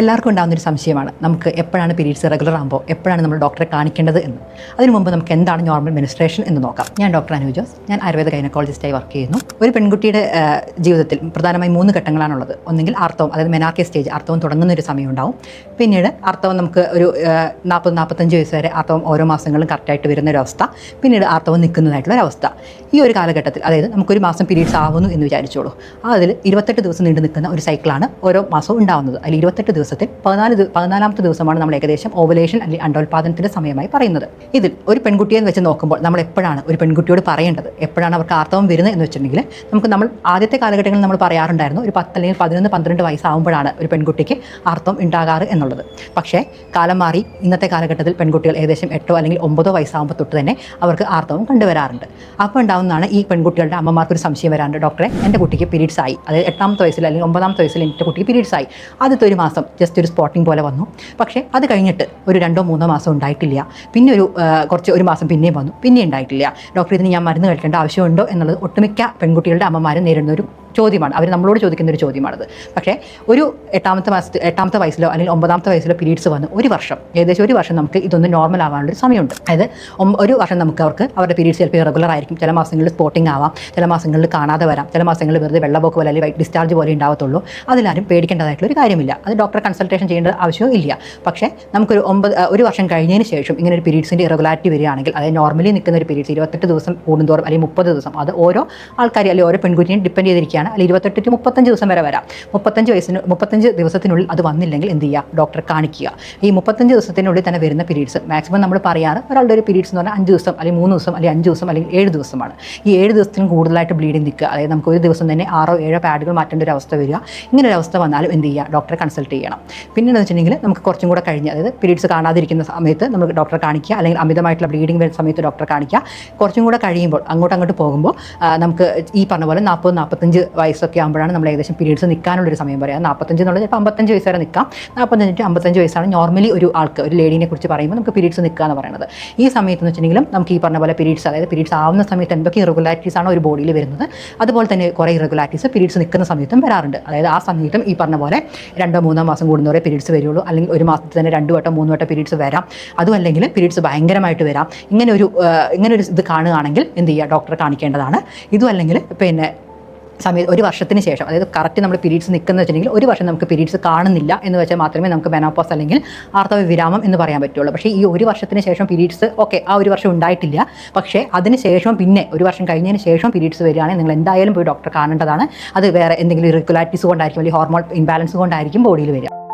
എല്ലാവർക്കും ഉണ്ടാകുന്ന ഒരു സംശയമാണ്. നമുക്ക് എപ്പോഴാണ് പീരീഡ്സ് റെഗുലർ ആകുമ്പോൾ എപ്പോഴാണ് നമ്മൾ ഡോക്ടറെ കാണിക്കേണ്ടത് എന്ന്. അതിനു മുമ്പ് നമുക്ക് എന്താണ് നോർമൽ മെനിസ്ട്രേഷൻ എന്ന് നോക്കാം. ഞാൻ ഡോക്ടർ അനുജോസ് ഞാൻ ആയുർവേദ ഗൈനക്കോളജിസ്റ്റായി വർക്ക് ചെയ്യുന്നു. ഒരു പെൺകുട്ടിയുടെ ജീവിതത്തിൽ പ്രധാനമായി മൂന്ന് ഘട്ടങ്ങളാണുള്ളത്. ഒന്നെങ്കിൽ ആർത്തവം അതായത് മെനാർക്കെ സ്റ്റേജ് ആർത്തവം തുടങ്ങുന്ന ഒരു സമയം ഉണ്ടാവും പിന്നീട് ആർത്തവം നമുക്ക് ഒരു നാൽപ്പത് നാൽപ്പത്തഞ്ച് വയസ്സ് വരെ ആർത്തവം ഓരോ മാസങ്ങളിലും കറക്റ്റായിട്ട് വരുന്ന ഒരു അവസ്ഥ പിന്നീട് ആർത്തവം നിൽക്കുന്നതായിട്ടുള്ള ഒരു അവസ്ഥ ഈ ഒരു കാലഘട്ടത്തിൽ അതായത് നമുക്കൊരു മാസം പീരീഡ്സ് ആവുന്നു എന്ന് വിചാരിച്ചോളൂ. അതിൽ ഇരുപത്തെട്ട് ദിവസം നീണ്ടു നിൽക്കുന്ന ഒരു സൈക്കിളാണ് ഓരോ മാസവും ഉണ്ടാവുന്നത്. അതിൽ ഇരുപത്തെട്ട് ദിവസത്തിൽ പതിനാല് പതിനാലാമത്തെ ദിവസമാണ് നമ്മൾ ഏകദേശം ഓവലേഷൻ അല്ലെങ്കിൽ അണ്ടോൽപാദനത്തിന്റെ സമയമായി പറയുന്നത്. ഇതിൽ ഒരു പെൺകുട്ടിയെ വെച്ച് നോക്കുമ്പോൾ നമ്മൾ എപ്പോഴാണ് ഒരു പെൺകുട്ടിയോട് പറയേണ്ടത്? എപ്പോഴാണ് അവർക്ക് ആർത്തവം വരുന്നത് എന്ന് വെച്ചിട്ടുണ്ടെങ്കിൽ നമുക്ക് നമ്മൾ ആദ്യത്തെ കാലഘട്ടങ്ങളിൽ നമ്മൾ പറയാറുണ്ടായിരുന്നു ഒരു പത്ത് അല്ലെങ്കിൽ പതിനൊന്ന് പന്ത്രണ്ട് വയസ്സാകുമ്പോഴാണ് ഒരു പെൺകുട്ടിക്ക് ആർത്തവം ഉണ്ടാകാറ് എന്നുള്ളത്. പക്ഷേ കാലം മാറി ഇന്നത്തെ കാലഘട്ടത്തിൽ പെൺകുട്ടികൾ ഏകദേശം എട്ടോ അല്ലെങ്കിൽ ഒമ്പതോ വയസ്സാകുമ്പോൾ തൊട്ട് തന്നെ അവർക്ക് ആർത്തവം കണ്ടുവരാറുണ്ട്. അപ്പോൾ ഉണ്ടാവുന്നതാണ് ഈ പെൺകുട്ടികളുടെ അമ്മമാർക്ക് ഒരു സംശയം വരാറുണ്ട്. ഡോക്ടറെ എന്റെ കുട്ടിക്ക് പീരീഡ്സ് ആയി. അതായത് എട്ടാമത്തെ വയസ്സിൽ അല്ലെങ്കിൽ ഒമ്പതാമത്തെ വയസ്സിൽ എന്റെ കുട്ടിക്ക് പീരീഡ്സ് ആയി. ആദ്യത്തെ ഒരു മാസം ജസ്റ്റ് ഒരു സ്പോട്ടിംഗ് പോലെ വന്നു. പക്ഷേ അത് കഴിഞ്ഞിട്ട് ഒരു രണ്ടോ മൂന്നോ മാസം ഉണ്ടായിട്ടില്ല. പിന്നെ ഒരു കുറച്ച് ഒരു മാസം പിന്നെയും വന്നു. പിന്നെ ഉണ്ടായിട്ടില്ല. ഡോക്ടർ ഇതിന് ഞാൻ മരുന്ന് കഴിക്കേണ്ട ആവശ്യമുണ്ടോ എന്നുള്ളത് ഒട്ടുമിക്ക പെൺകുട്ടികളുടെ അമ്മമാരും നേരിടുന്ന ഒരു ചോദ്യമാണ്. അവർ നമ്മളോട് ചോദിക്കുന്ന ഒരു ചോദ്യമാണത്. പക്ഷേ ഒരു എട്ടാമത്തെ മാസത്തിൽ എട്ടാമത്തെ വയസ്സിലോ അല്ലെങ്കിൽ ഒമ്പതാമത്തെ വയസ്സിലോ പീരീഡ്സ് വന്ന് ഒരു വർഷം ഏകദേശം ഒരു വർഷം നമുക്ക് ഇതൊന്ന് നോർമൽ ആവാനുള്ളൊരു സമയമുണ്ട്. അതായത് ഒരു വർഷം നമുക്ക് അവർക്ക് അവരുടെ പീരീഡ്സ് ചിലപ്പോൾ ഇറഗുലർ ആയിരിക്കും. ചില മാസങ്ങളിൽ സ്പോട്ടിംഗ് ആവാം ചില മാസങ്ങളിൽ കാണാതെ വരാം ചില മാസങ്ങളിൽ വെറുതെ വെള്ളപ്പൊക്കെ പോലെ അല്ലെങ്കിൽ ഡിസ്ചാർജ് പോലെ ഉണ്ടാവത്തുള്ളൂ. അതിലാരും പേടിക്കേണ്ടതായിട്ടുള്ള ഒരു കാര്യമില്ല. അത് ഡോക്ടറെ കൺസൾട്ടേഷൻ ചെയ്യേണ്ട ആവശ്യവും ഇല്ല. പക്ഷേ നമുക്കൊരു ഒമ്പത് ഒരു വർഷം കഴിഞ്ഞതിന് ശേഷം ഇങ്ങനെ ഒരു പീരീഡ്സിന്റെ ഇറഗുലാരിറ്റി വരികയാണെങ്കിൽ അതായത് നോർമലി നിൽക്കുന്ന ഒരു പീരീഡ്സ് ഇരുപത്തെട്ട് ദിവസം കൂടുന്തോറും അല്ലെങ്കിൽ മുപ്പത് ദിവസം അത് ഓരോ ആൾക്കാരെ അല്ലെങ്കിൽ ഓരോ പെൺകുട്ടിയും ഡിപ്പെൻഡ് ചെയ്തിരിക്കുകയാണ്. അല്ലെങ്കിൽ ഇരുപത്തെട്ട് ടു മുപ്പത്തഞ്ച് ദിവസം വരെ വരാം. മുപ്പത്തഞ്ച് വയസ്സിന് മുപ്പത്തഞ്ച് ദിവസത്തിനുള്ളിൽ അത് വന്നില്ലെങ്കിൽ എന്ത് ചെയ്യുക? ഡോക്ടറെ കാണിക്കുക. ഈ മുപ്പത്തഞ്ച് ദിവസത്തിനുള്ളിൽ തന്നെ വരുന്ന പീരീഡ്സ് മാക്സിമം നമ്മൾ പറയാറ് ഒരാളുടെ ഒരു പീരീഡ്സ് എന്ന് പറഞ്ഞാൽ അഞ്ച് ദിവസം അല്ലെങ്കിൽ മൂന്ന് ദിവസം അല്ലെങ്കിൽ അഞ്ച് ദിവസം അല്ലെങ്കിൽ ഏഴ് ദിവസമാണ്. ഈ ഏഴ് ദിവസത്തിനും കൂടുതലായിട്ട് ബ്ലീഡിങ് നിൽക്കുക. അതായത് നമുക്ക് ഒരു ദിവസം തന്നെ ആറോ ഏഴോ പാഡുകൾ മാറ്റേണ്ട ഒരു അവസ്ഥ വരിക. ഇങ്ങനെ ഒരു അവസ്ഥ വന്നാലും എന്ത് ചെയ്യുക? ഡോക്ടറെ കൺസൾട്ട് ചെയ്യണം. പിന്നെ എന്ന് വെച്ചിട്ടുണ്ടെങ്കിൽ നമുക്ക് കുറച്ചും കൂടെ കഴിഞ്ഞ് അതായത് പീരീഡ്സ് കാണാതിരിക്കുന്ന സമയത്ത് നമുക്ക് ഡോക്ടറെ കാണിക്കുക. അല്ലെങ്കിൽ അമിതമായിട്ടുള്ള ബ്ലീഡിങ് വരുന്ന സമയത്ത് ഡോക്ടറെ കാണിക്കുക. കുറച്ചും കൂടെ കഴിയുമ്പോൾ അങ്ങോട്ട് അങ്ങോട്ട് പോകുമ്പോൾ നമുക്ക് ഈ പറഞ്ഞ പോലെ നാൽപ്പത് നാൽപ്പത്തഞ്ച് വയസ്സൊക്കെ ആകുമ്പോഴാണ് നമ്മൾ ഏകദേശം പീരീഡ്സ് നിൽക്കാനുള്ളൊരു സമയം പറയാം നാൽപ്പത്തഞ്ച് എന്നുള്ളത് ചിലപ്പോൾ അമ്പത്തഞ്ച് വയസ്സ് വരെ നിൽക്കാം നാൽപ്പത്തഞ്ച് ടു അമ്പത്തഞ്ച് വയസ്സാണ് നോർമലി ഒരു ആൾക്ക് ഒരു ലേഡീനെ കുറിച്ച് പറയുമ്പോൾ നമുക്ക് പീരീഡ്സ് നിൽക്കുക എന്ന് പറയുന്നത്. ഈ സമയത്ത് എന്ന് വെച്ചിട്ടുണ്ടെങ്കിലും നമുക്ക് ഈ പറഞ്ഞ പോലെ പീരീഡ്സ് അതായത് പീരീഡ്സ് ആവുന്ന സമയത്ത് എന്തൊക്കെ ഇറഗുലാരിറ്റീസ് ആണ് ഒരു ബോഡിയിൽ വരുന്നത് അതുപോലെ തന്നെ കുറേ ഇറഗുലാരിറ്റീസ് പീരീഡ്സ് നിൽക്കുന്ന സമയത്തും വരാറുണ്ട്. അതായത് ആ സമയത്തും ഈ പറഞ്ഞ പോലെ രണ്ടോ മൂന്നോ മാസം കൂടുന്നവരെ പീരീഡ്സ് വരുള്ളൂ. അല്ലെങ്കിൽ ഒരു മാസത്തിൽ തന്നെ രണ്ട് വട്ടം മൂന്ന് വട്ടം പീരീഡ്സ് വരാം. അതും അല്ലെങ്കിൽ പീരീഡ്സ് ഭയങ്കരമായിട്ട് വരാം. ഇങ്ങനെ ഒരു ഇങ്ങനെ ഒരു ഇത് കാണുകയാണെങ്കിൽ എന്ത് ചെയ്യുക? ഡോക്ടറെ കാണിക്കേണ്ടതാണ്. ഇതും അല്ലെങ്കിൽ പിന്നെ സമയത്ത് ഒരു വർഷത്തിന് ശേഷം അതായത് കറക്റ്റ് നമ്മൾ പീരീഡ്സ് നിൽക്കുന്ന വെച്ചിട്ടുണ്ടെങ്കിൽ ഒരു വർഷം നമുക്ക് പീരീഡ്സ് കാണുന്നില്ല എന്ന് വെച്ചാൽ മാത്രമേ നമുക്ക് മെനോപ്പോസ് അല്ലെങ്കിൽ ആർത്തവ വിരാമം എന്ന് പറയാൻ പറ്റുള്ളൂ. പക്ഷേ ഈ ഒരു വർഷത്തിന് ശേഷം പീരീഡ്സ് ഓക്കെ ആ ഒരു വർഷം ഉണ്ടായിട്ടില്ല. പക്ഷേ അതിന് ശേഷം പിന്നെ ഒരു വർഷം കഴിഞ്ഞതിന് ശേഷം പീരീഡ്സ് വരികയാണെങ്കിൽ നിങ്ങൾ എന്തായാലും പോയി ഡോക്ടറെ കാണേണ്ടതാണ്. അത് വേറെ എന്തെങ്കിലും ഇറഗുലാരിറ്റീസ് കൊണ്ടായിരിക്കും അല്ലെങ്കിൽ ഹോർമോൺ ഇംബാലൻസ് കൊണ്ടായിരിക്കും ബോഡിയിൽ വരിക.